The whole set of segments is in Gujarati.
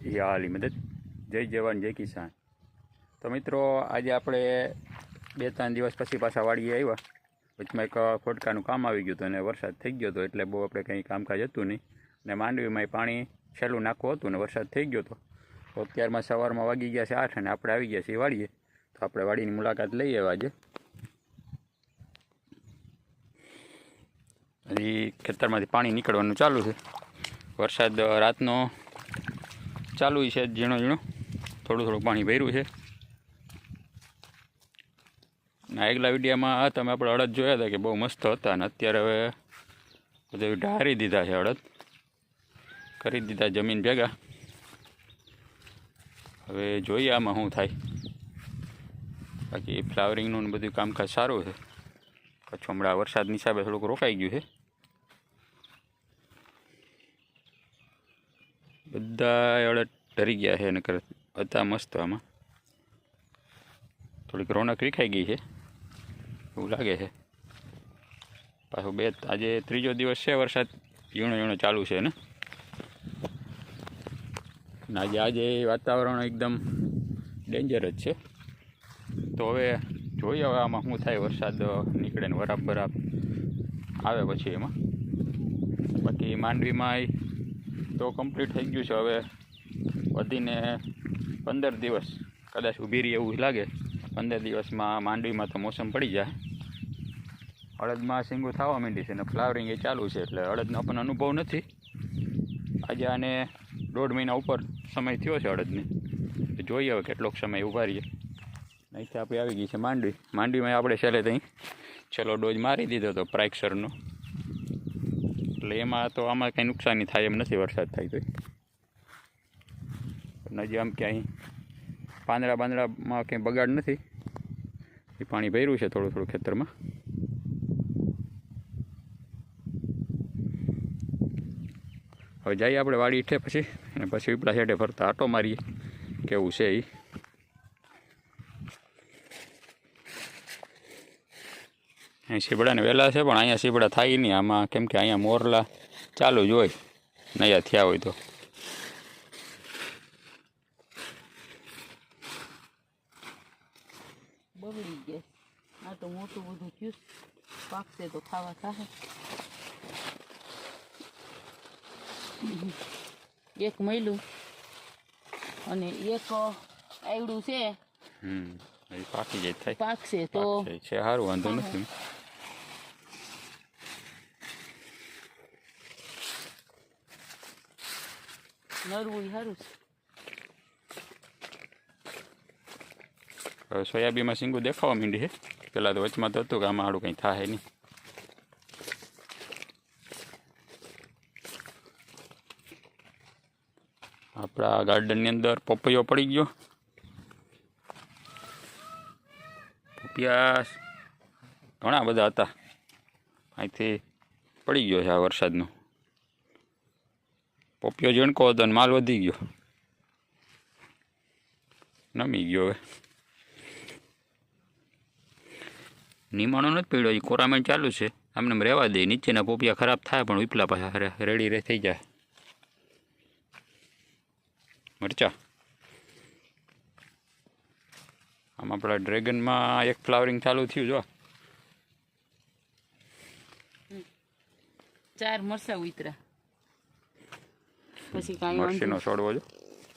હાલી મદદ જય જવાન, જય કિસાન. તો મિત્રો, આજે આપણે બે ત્રણ દિવસ પછી પાછા વાડીએ આવ્યા. વચમાં એક ફોટકાનું કામ આવી ગયું હતું અને વરસાદ થઈ ગયો હતો, એટલે બહુ આપણે કંઈ કામકાજ હતું નહીં. અને માંડવીમાં પાણી છેલ્લું નાખવું હતું ને વરસાદ થઈ ગયો હતો. તો અત્યારમાં સવારમાં વાગી ગયા છે આઠ અને આપણે આવી ગયા છીએ વાડીએ. તો આપણે વાડીની મુલાકાત લઈએ આવ્યા આજે. હજી ખેતરમાંથી પાણી નીકળવાનું ચાલુ છે. વરસાદ રાતનો ચાલુ છે ઝીણો ઝીણો. થોડું થોડું પાણી ભર્યું છે. આગલા વિડીયોમાં તમે આપણે અડદ જોયા હતા કે બહુ મસ્ત હતા અને અત્યારે હવે બધું ઢારી દીધા છે અડદ. કરી દીધા જમીન ભેગા. હવે જોઈએ આમાં શું થાય. બાકી ફ્લાવરિંગનું ને બધું કામકાજ સારું છે. કચ્છ હમણાં વરસાદની હિસાબે થોડુંક રોકાઈ ગયું છે. બધા અડદ ઢરી ગયા છે એને હતા મસ્ત આમાં. થોડીક રોનક વિખાઈ ગઈ છે. એવું લાગે છે. પાછું બે, આજે ત્રીજો દિવસ છે, વરસાદ ઝીણો ઝીણો ચાલુ છે ને. આજે આજે વાતાવરણ એકદમ ડેન્જર જ છે. તો હવે જોઈએ હવે આમાં શું થાય, વરસાદ નીકળે ને બરાબ આવે પછી એમાં. બાકી માંડવીમાં તો કમ્પ્લીટ થઈ ગયું છે હવે વધીને પંદર દિવસ. કદાચ ઊભી રહી એવું લાગે. પંદર દિવસમાં માંડવીમાં તો મોસમ પડી જાય. અડદમાં સિંગું થવા માંડી છે અને ફ્લાવરિંગ એ ચાલુ છે એટલે અડદનો આપણને અનુભવ નથી. આજે આને દોઢ મહિના ઉપર સમય થયો છે અડદને. જોઈએ હવે કેટલોક સમય ઊભા રહીએ. અહીંથી આપણે આવી ગઈ છે માંડવી. માંડવીમાં આપણે છેલ્લે ત્યાં છેલ્લો ડોઝ મારી દીધો હતો પ્રાઇક્સરનો. એટલે એમાં તો આમાં કંઈ નુકસાની થાય એમ નથી, વરસાદ થાય તો નજી આમ ક્યાંય પાંદડા પાંદડામાં કંઈ બગાડ નથી. એ પાણી ભર્યું છે થોડું થોડું ખેતરમાં. હવે જઈએ આપણે વાડી ઈઠે પછી, અને પછી પીપળા સાઈડે ફરતા આટો મારીએ. કેવું છે એ અહીં શીપડાને વહેલા છે પણ અહીંયા શીપડા થાય નહીં. આમાં કેમ કે અહીંયા મોરલા ચાલુ જ હોય. નયા થયા હોય તો. બગડી ગયા. આ તો મોટું બધું થયું. પાકશે તો ખાવા થાય એક મૈલું અને એક આવડું છે. હમ પાકી જાય થાય. પાકશે તો છે સારું વાંધો નથી. નરવું સારું છે. સોયાબીનમાં સિંગું દેખાવા માંડી છે પહેલાં તો વચમાં તો હતું કે આમાં આડું કંઈ થાય નહીં. આપણા ગાર્ડનની અંદર પપૈયો પડી ગયો. પપિયા ઘણા બધા હતા. અહીંથી પડી ગયો છે આ વરસાદનો. પપિયો ઝીણકો હતો અને માલ વધી ગયો. નમી ગયો હવે. નિમાણો નથી પીડ્યો એ કોરામેન્ટ ચાલુ છે. આમને રહેવા દે, નીચેના પોપિયા ખરાબ થાય પણ ઉપલા પાછા રેડી રે થઈ જાય. મરચા. આમ આપણા ડ્રેગનમાં એક ફ્લાવરિંગ ચાલુ થયું, જો. ચાર મરસા ઉતરા પછી કાંઈ મરસીનો છોડવો જો.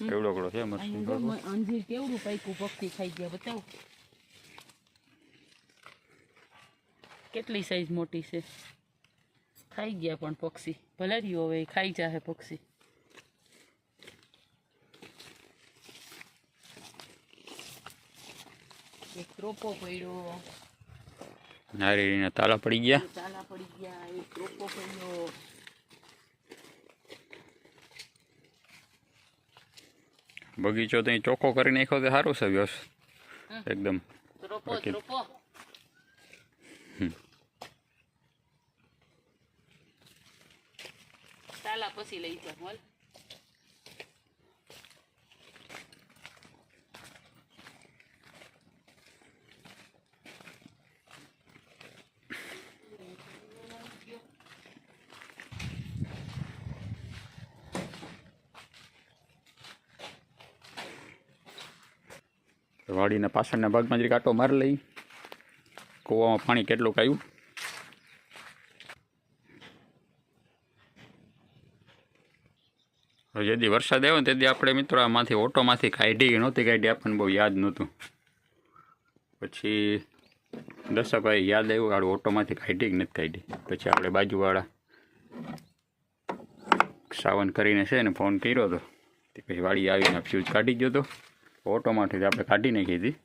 એવડો કડો છે મરસી અંજીર કેવડું પાક્યું? પક્ષી ખાઈ ગયા બતાવો. કેટલી સાઈઝ મોટી છે? ખાઈ ગયા પણ પક્ષી. ભલે રહ્યું હવે ખાઈ જાહે પક્ષી. એક ત્રોપો પડ્યો. નારીના તાલા પડી ગયા. તાલા પડી ગયા એક ત્રોપો પડ્યો. બગીચો તો ચોખ્ખો કરી નાખ્યો તો સારું છે વ્યવસ. એકદમ. પછી લઈ જાવ વાડીના પાછળના ભાગમાં જરીક આટો મારી લઈ. કૂવામાં પાણી કેટલું હવે જેથી વરસાદ આવ્યો ને તેથી આપણે મિત્રો આમાંથી ઓટોમાંથી કાઢી નહોતી કાઢી, આપણને બહુ યાદ નહોતું. પછી દશકભાઈ યાદ આવ્યું આડું ઓટોમાંથી કાઢી કે નથી કાઢી. પછી આપણે બાજુવાળા સાવન કરીને છે ને ફોન કર્યો હતો તે પછી વાડી આવીને ફ્યુઝ કાઢી ગયો હતો ઓટોમાંથી આપણે કાઢી નાખી હતી.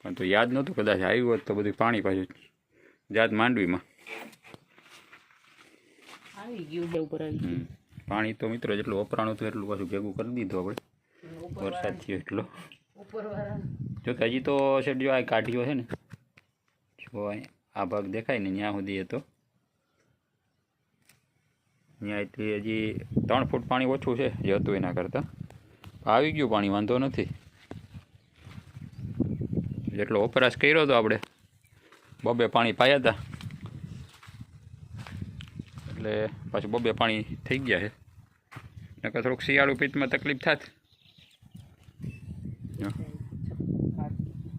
પણ તો યાદ નહોતું કદાચ આવ્યું હોત તો બધું પાણી પાછું જાત માંડવીમાં. આવી ગયું ઉપર આવી પાણી તો મિત્રો જેટલું વપરાણું હતું એટલું પાછું ભેગું કરી દીધું આપણે. વરસાદ થયો એટલો. જો કે હજી તો જો આ કાઢ્યો છે ને. જો આ ભાગ દેખાય ને ત્યાં સુધી એ તો. ત્યાંથી હજી ત્રણ ફૂટ પાણી ઓછું છે જે હતું એના કરતાં. આવી ગયું પાણી, વાંધો નથી. જેટલો વપરાશ કર્યો હતો આપણે બબે પાણી પાયા હતા. એટલે પાછું બબે પાણી થઈ ગયા છે. નકર થોડુંક શિયાળુ પિત્તમાં તકલીફ થાત.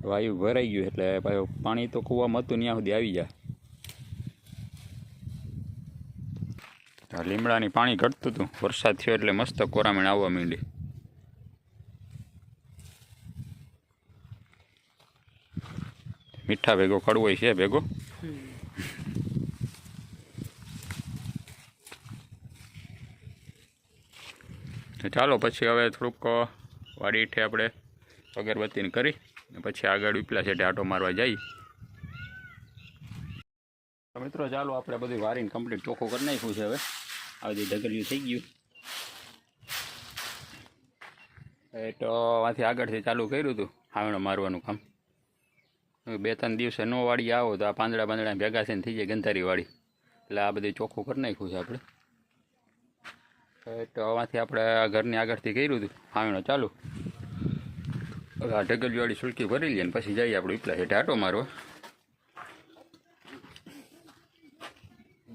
વાયુ ભરાઈ ગયું એટલે પાણી તો કૂવામાં હતું, ત્યાં સુધી આવી જાય લીમડાની પાણી ઘટતું હતું. વરસાદ થયો એટલે મસ્ત કોરામણ આવવા માંડી મીઠા ભેગો, કડવો છે ભેગો. ચાલો પછી હવે થોડુંક વાડી ઠે આપણે અગરબત્તીને કરી પછી આગળ વિપલા છે આટો મારવા જઈએ મિત્રો ચાલો આપણે બધું વારીને કમ્પ્લીટ ચોખ્ખું કરી નાખ્યું છે હવે. આ બધી ઢગલિયું થઈ ગયું. એ તો આથી આગળથી ચાલુ કર્યું હતું, હાવણો મારવાનું કામ. બે ત્રણ દિવસે નો વાળી આવો તો આ પાંદડા પાંદડા ભેગા થઈને થઈ જાય ગંધારી વાડી એટલે આ બધું ચોખ્ખું કરી નાખ્યું છે આપણે. તો આમાંથી આપણે ઘરની આગળથી કર્યું હતું. હાવણો ચાલુ. હવે આ ઢગલીવાળી સુલકી ભરી લઈએ ને પછી જઈએ આપણે ઉપલા હેઠે. આટો મારવા.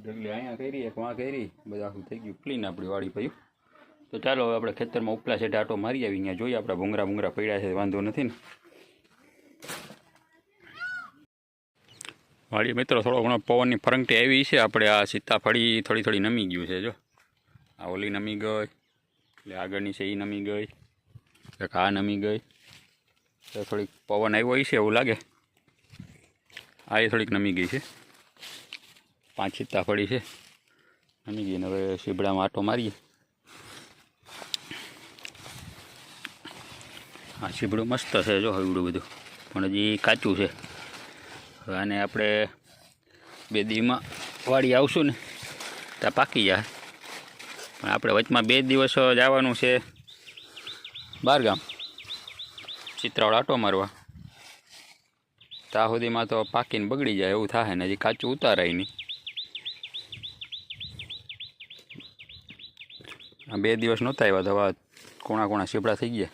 ઢગલી અહીંયા કરી, એક વાં કરી. બધા આખું થઈ ગયું ક્લીન આપણી વાળી પયું તો ચાલો હવે આપણે ખેતરમાં ઉપલા છે આટો મારી આવી અહીંયા જોઈએ. આપણા ભૂંગરા ભૂંગરા પડ્યા છે, વાંધો નથી ને. વાડી મિત્રો, થોડો ઘણો પવનની ફરંગટી આવી છે. આપણે આ સીતાફળી થોડી થોડી નમી ગયું છે, જો. આ ઓલી નમી ગઈ, એટલે આગળની છે એ નમી ગઈ, એક આ નમી ગઈ. તો થોડીક પવન આવ્યો હોય છે એવું લાગે. આ એ થોડીક નમી ગઈ છે. પાંચ સીતાફળી છે. નમી ગઈ ને હવે શીબડામાં આટો મારીએ. હા શીબડું મસ્ત છે, જો હવડું બધું. પણ હજી કાચું છે. હવે આને આપણે બે દીમાં વાડી આવશું ને ત્યાં પાકી જાય. પણ આપણે વચમાં બે દિવસ જવાનું છે બહારગામ. ચિત્રાવળ આટો મારવા. ત્યાં સુધીમાં તો પાકીને બગડી જાય, એવું થાય ને, હજી કાચું ઉતારાય નહીં. બે દિવસ નહોતા આવ્યા, તો કોણા કોણા સીપડા થઈ ગયા.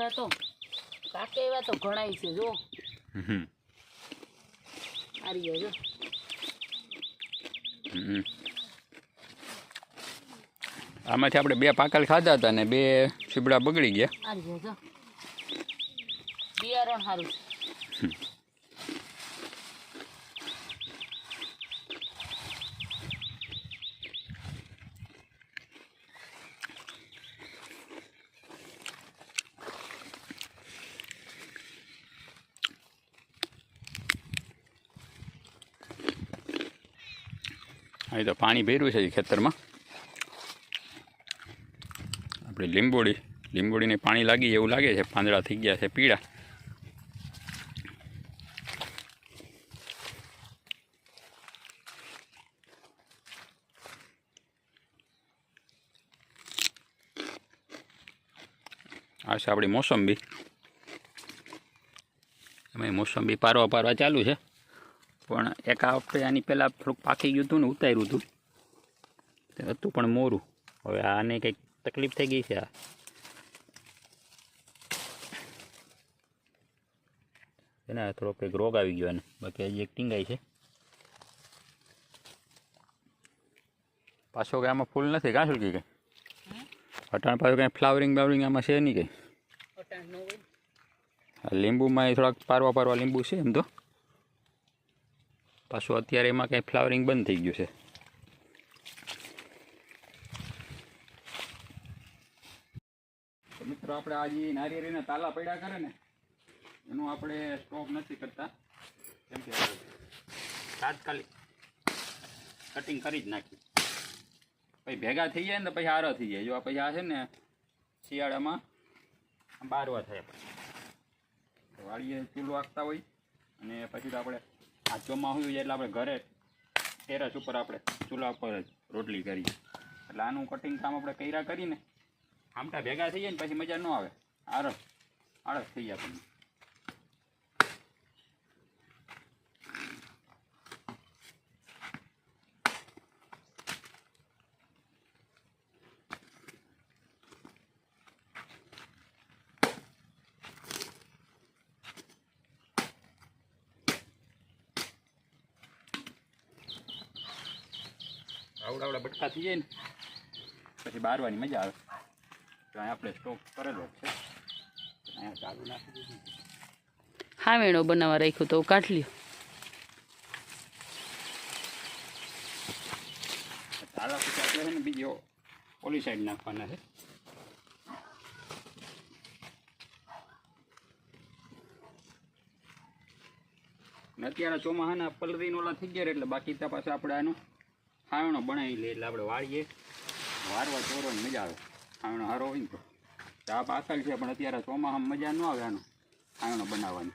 ચીભડા તો. કાકે એવા તો ઘણા છે જો. હમ. આ જો. આમાંથી આપણે બે પાકલ ખાધા હતા ને બે છીબડા બગડી ગયા. બિયારણ સારું છે. અહીં તો પાણી ભર્યું છે ખેતરમાં. આપણે લીંબોડી લીંબોડીને પાણી લાગી એવું લાગે છે, પાંદડા થઈ ગયા છે, પીળા. આ છે આપણી મોસંબી. એમાં મોસંબી પારવા પારવા ચાલુ છે. પણ એક આ વખતે આની પહેલાં થોડુંક પાકી ગયું હતું ને ઉતાર્યું હતું. તે હતું પણ મોરું. હવે આને કંઈક તકલીફ થઈ ગઈ છે આ. એને થોડોક કંઈક રોગ આવી ગયો એને. બાકી હજી એક ટીંગાઈ છે. પાછો કે આમાં ફૂલ નથી કાં સુલકી કંઈ? અટાણ પાછું કાંઈ ફ્લાવરિંગ બ્લાવરિંગ આમાં છે નહીં કંઈ? લીંબુમાં એ થોડાક પારવા પારવા લીંબુ છે એમ તો. પાછું અત્યારે એમાં કંઈ ફ્લાવરિંગ બંધ થઈ ગયું છે. મિત્રો આપણે આજે નારિયેરીના તાલા પડ્યા કરે ને, એનું આપણે સ્ટોપ નથી કરતા. કેમ કે તાત્કાલિક કટિંગ કરી જ નાખી. પછી ભેગા થઈ જાય ને પછી આરો થઈ જાય. જો આ પછી આ છે ને, શિયાળામાં બારવા થાય પછી વાળીએ ચૂલો આખતા હોય અને પછી તો આપણે આ ચોમાસું એટલે આપણે ઘરે ટેરેસ ઉપર આપણે ચૂલા ઉપર જ રોટલી કરીએ. એટલે આનું કટિંગ કામ આપણે કર્યા કરીને આમટા ભેગા થઈ જાય ને પછી મજા ન આવે. આરસ આળસ થઈ જાય આપણને. આવડા બટકા થઈ જાય ને પછી બારવાની મજા આવે. તો અહીંયા આપણે સ્ટોક કરેલો છે. અહીંયા ચાલુ નાખી દીધું હાવેણો બનાવવા રાખ્યું તો કાઢ લ્યો. તાલા પછી આપણે છે ને બીજો ઓલી સાઈડ નાખવાના છે. અત્યારે ચોમાસાના પલરીનો ઓલા થઈ ગયા એટલે બાકી ત્યાં પાછા આપણે આનો ખાવણો બનાવી લે એટલે આપણે વાળીએ. વારવા ચોરવાની મજા આવે. ખાવણો સારો હોય ને તો. તો આ પાછળ છે, પણ અત્યારે ચોમાસામાં મજા ન આવે આનો. ખાવણો બનાવવાની.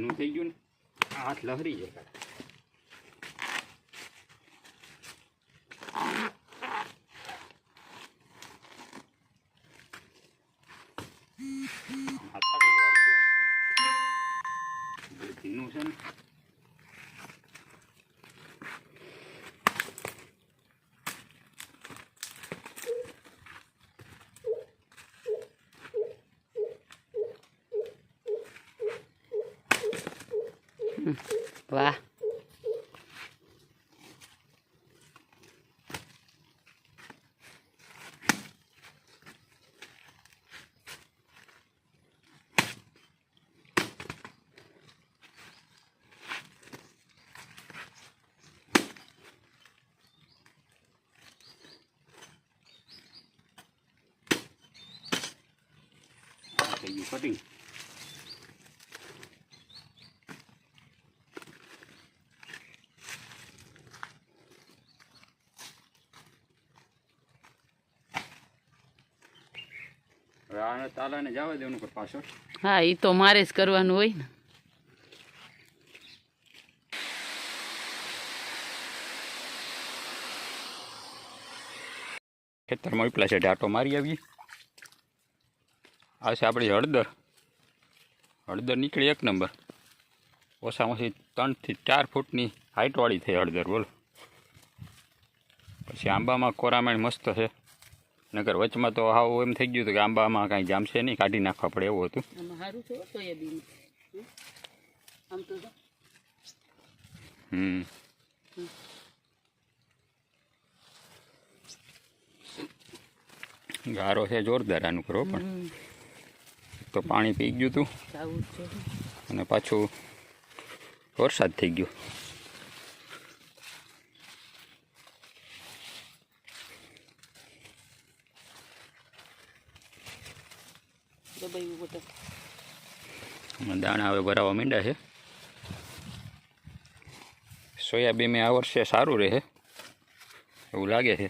એનું થઈ ગયું ને. હાથ લહરી જાય હાથ થાકી જવાનું છે. બહુ ધીનું છે ને વાહ આ થઈ ગયું કટિંગ હવે જવા દેવાનું પર પાછળ. હા એ તો મારે જ કરવાનું હોય ને. ખેતરમાં ઉપલા છે આટો મારી આવીએ. આ છે આપણી હળદર. હળદર નીકળી એક નંબર. ઓછામાં ઓછી ત્રણથી ચાર ફૂટની હાઇટવાળી થઈ હળદર બોલો. પછી આંબામાં કોરામણ મસ્ત છે. નગર વચમાં તો હાવ એમ થઈ ગયું હતું કે આંબામાં કાંઈ જામશે નહીં કાઢી નાખવા પડે એવું હતું. હમ? ગારો છે જોરદાર આનું કરો પણ. તો પાણી પી ગયું હતું અને પાછું વરસાદ થઈ ગયો. દબાયું બટન દાણા હવે ભરાવા માંડ્યા છે. સોયાબીન આ વર્ષે સારું રહે એવું લાગે છે.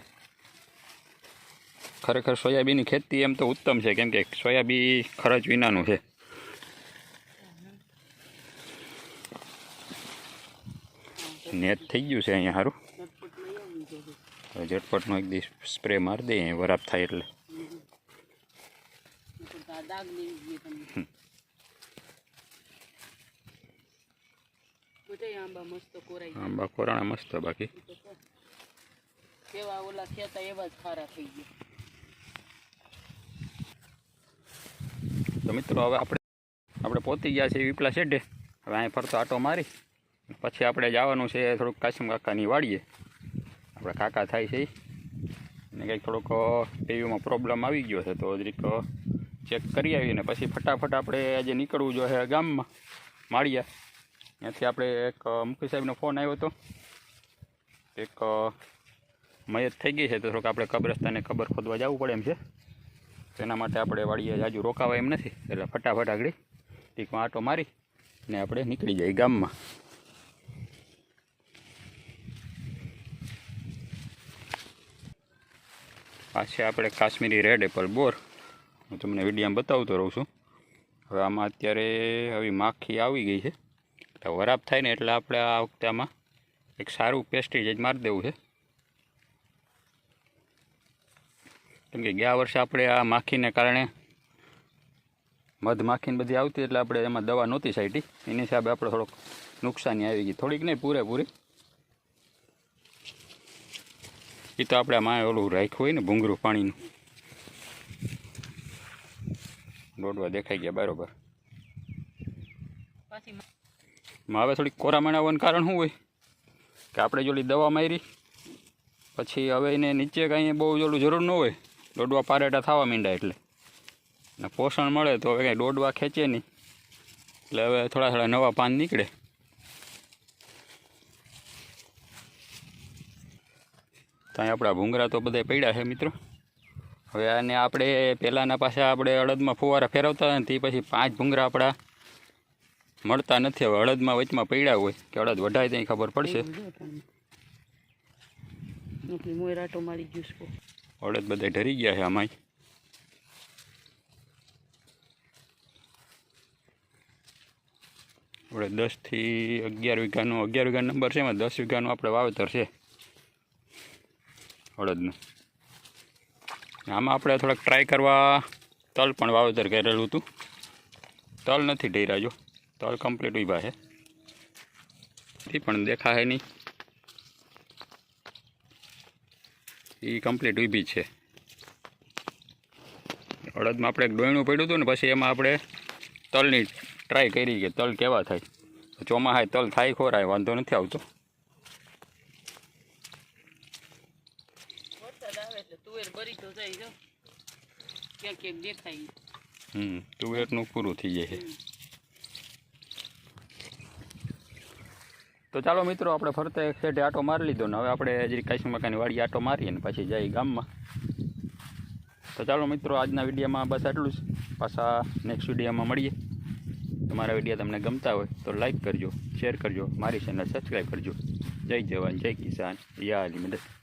ખરેખર સોયાબીનની ખેતી એમ તો ઉત્તમ છે કેમ કે સોયાબીન ખર્ચ વિનાનું છે. નેટ થઈ ગયું છે અહીંયા સારું ઝટપટનો એક દિવસ સ્પ્રે મારી દઈએ વરાપ થાય એટલે. આ દાગ નહીં જોઈએ તમને બધા આંબા મસ્ત કોરાઈ આંબા કોરાણા મસ્ત બાકી. તો કેવા ઓલા ખેતા એવા જ ખારા થઈ ગયા. તો મિત્રો હવે આપણે આપણે પહોંચી ગયા છે વિપલા શેડે હવે અહીં ફરતો આટો મારી. પછી આપણે જવાનું છે થોડુંક કાશીમ કાકાની વાડીએ. આપણે કાકા થાય છે અને કંઈક થોડોક ટીવીમાં પ્રોબ્લેમ આવી ગયો છે તો જરીક ચેક કરી આવીને પછી ફટાફટ આપણે આજે નીકળવું જોઈએ ગામમાં, માળિયા. ત્યાંથી આપણે એક મુખી સાહેબનો ફોન આવ્યો હતો એક મયત થઈ ગઈ છે તો થોડુંક આપણે કબ્રસ્તાને ખબર ખોદવા જવું પડે એમ છે. તેના માટે આપણે વાળીએ જાજુ રોકાવા એમ નથી, એટલે ફટાફટ આગળ ટીકમાં આટો મારી ને આપણે નીકળી જઈએ ગામમાં. આ છે આપણે કાશ્મીરી રેડ એપલ બોર. હું તમને વિડીયામાં બતાવતો રહું છું. હવે આમાં અત્યારે આવી માખી આવી ગઈ છે. એટલે વરાપ થાય ને એટલે આપણે આ વખતે આમાં એક સારું પેસ્ટિસાઇડ મારી દેવું છે. કેમ કે ગયા વર્ષે આપણે આ માખીને કારણે મધ માખીને બધી આવતી એટલે આપણે એમાં દવા નહોતી સાઈટી એની હિસાબે આપણે થોડોક નુકસાની આવી ગઈ. થોડીક નહીં, પૂરેપૂરી. એ તો આપણે આમાં ઓલું રાખ્યું હોય ને ભૂંગરું પાણીનું. દોડવા દેખાઈ ગયા બરાબર. માં હવે થોડીક કોરામણ આવવાનું કારણ શું હોય? કે આપણે જોડી દવા મારી પછી હવે એને નીચે કાંઈ બહુ જોડું જરૂર ન હોય. દોડવા પારેટા થવા માંડ્યા એટલે. ને પોષણ મળે તો હવે કાંઈ દોડવા ખેંચે નહીં. એટલે હવે થોડા થોડા નવા પાન નીકળે. ત્યાં આપણા ભૂંગરા તો બધા પડ્યા છે મિત્રો. હવે આને આપણે પહેલાંના પાછા આપણે અડદમાં ફુવારા ફેરવતા હતા ને તે પછી પાંચ ભૂંગરા આપણા મળતા નથી. હવે અડદમાં વચમાં પડ્યા હોય કે અડદ વઢાય ત્યાં ખબર પડશે. અડદ બધા ઢરી ગયા છે આમાં આપણે દસથી અગિયાર વીઘાનું અગિયાર વીઘા નંબર છે એમાં દસ વીઘાનું આપણે વાવેતર છે. અડદનું આમાં આપણે થોડાક ટ્રાય કરવા તલ પણ વાવેતર કરેલું હતું. તલ નથી ઢેરા, જો. તલ કમ્પ્લીટ ઊભા છે. એ પણ દેખાય નહીં. એ કમ્પ્લીટ ઊભી છે. અડદમાં આપણે એક ડોયણું પડ્યું હતું ને, પછી એમાં આપણે તલની ટ્રાય કરી કે તલ કેવા થાય. ચોમાહાય તલ થાય ખોરાય, વાંધો નથી આવતો વરસાદ આવે એટલે તુવેર ભરી તો જાય જો. ક્યાંક ક્યાંક દેખાય. હમ તુવેરનું પૂરું થઈ જાય તો ચાલો મિત્રો આપણે ફરતે ખેડે આટો મારી લીધો ને હવે આપણે હજી કાશી મકાની વાડી આટો મારીએ ને પછી જઈએ ગામમાં. તો ચાલો મિત્રો આજના વિડીયોમાં બસ આટલું જ. પાછા નેક્સ્ટ વિડીયોમાં મળીએ. તમારા વીડિયો તમને ગમતા હોય તો લાઈક કરજો શેર કરજો મારી ચેનલ સબસ્ક્રાઈબ કરજો. જય જવાન જય કિસાન. યા અલી મદદ.